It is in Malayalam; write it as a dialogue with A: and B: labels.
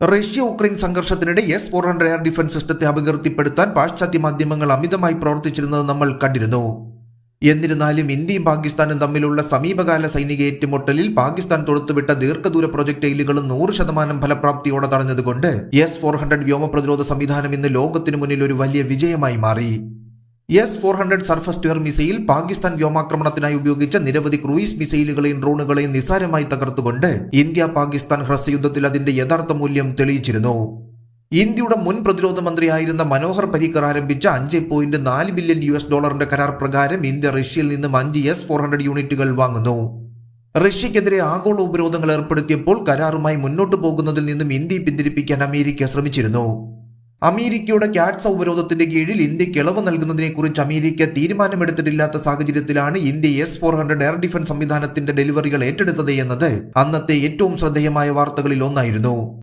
A: Russia Ukraine സംഘർഷത്തിനിടെ S four hundred air defence സിസ്റ്റത്തെ അപകീർത്തിപ്പെടുത്താൻ പാശ്ചാത്യ മാധ്യമങ്ങൾ അമിതമായി പ്രവർത്തിച്ചിരുന്നത് നമ്മൾ കണ്ടിരുന്നു. എന്നിരുന്നാലും ഇന്ത്യയും പാകിസ്ഥാനും തമ്മിലുള്ള സമീപകാല സൈനിക ഏറ്റുമുട്ടലിൽ പാകിസ്ഥാൻ തൊടുത്തുവിട്ട ദീർഘദൂര പ്രൊജക്ടൈലുകളും നൂറ് ശതമാനം ഫലപ്രാപ്തിയോടെ തടഞ്ഞതുകൊണ്ട് എസ് ഫോർ ഹൺഡ്രഡ് വ്യോമ പ്രതിരോധ സംവിധാനം ഇന്ന് ലോകത്തിനു മുന്നിൽ ഒരു വലിയ വിജയമായി മാറി. S four hundred surface to air missile Pakistan വ്യോമാക്രമണത്തിനായി ഉപയോഗിച്ച നിരവധി ക്രൂയിസ് മിസൈലുകളെയും ഡ്രോണുകളെയും നിസാരമായി തകർത്തുകൊണ്ട് ഇന്ത്യ പാകിസ്ഥാൻ ഹ്രസ്വയുദ്ധത്തിൽ അതിന്റെ യഥാർത്ഥ മൂല്യം തെളിയിച്ചിരുന്നു. ഇന്ത്യയുടെ മുൻ പ്രതിരോധ മന്ത്രിയായിരുന്ന മനോഹർ പരീക്കർ ആരംഭിച്ച അഞ്ച് പോയിന്റ് നാല് ബില്യൺ യു എസ് ഡോളറിന്റെ കരാർ പ്രകാരം ഇന്ത്യ റഷ്യയിൽ നിന്നും അഞ്ച് എസ് ഫോർ ഹൺഡ്രഡ് യൂണിറ്റുകൾ വാങ്ങുന്നു. റഷ്യക്കെതിരെ ആഗോള ഉപരോധങ്ങൾ ഏർപ്പെടുത്തിയപ്പോൾ കരാറുമായി മുന്നോട്ടു പോകുന്നതിൽ നിന്നും ഇന്ത്യയെ പിന്തിരിപ്പിക്കാൻ അമേരിക്ക ശ്രമിച്ചിരുന്നു. അമേരിക്കയുടെ കാറ്റ്സ ഉപരോധത്തിന്റെ കീഴിൽ ഇന്ത്യയ്ക്ക് ഇളവ് നൽകുന്നതിനെക്കുറിച്ച് അമേരിക്ക തീരുമാനമെടുത്തിട്ടില്ലാത്ത സാഹചര്യത്തിലാണ് India S four hundred air defence സംവിധാനത്തിന്റെ ഡെലിവറികൾ ഏറ്റെടുത്തത് എന്നത്. അന്നത്തെ ഏറ്റവും ശ്രദ്ധേയമായ വാർത്തകളിൽ ഒന്നായിരുന്നു.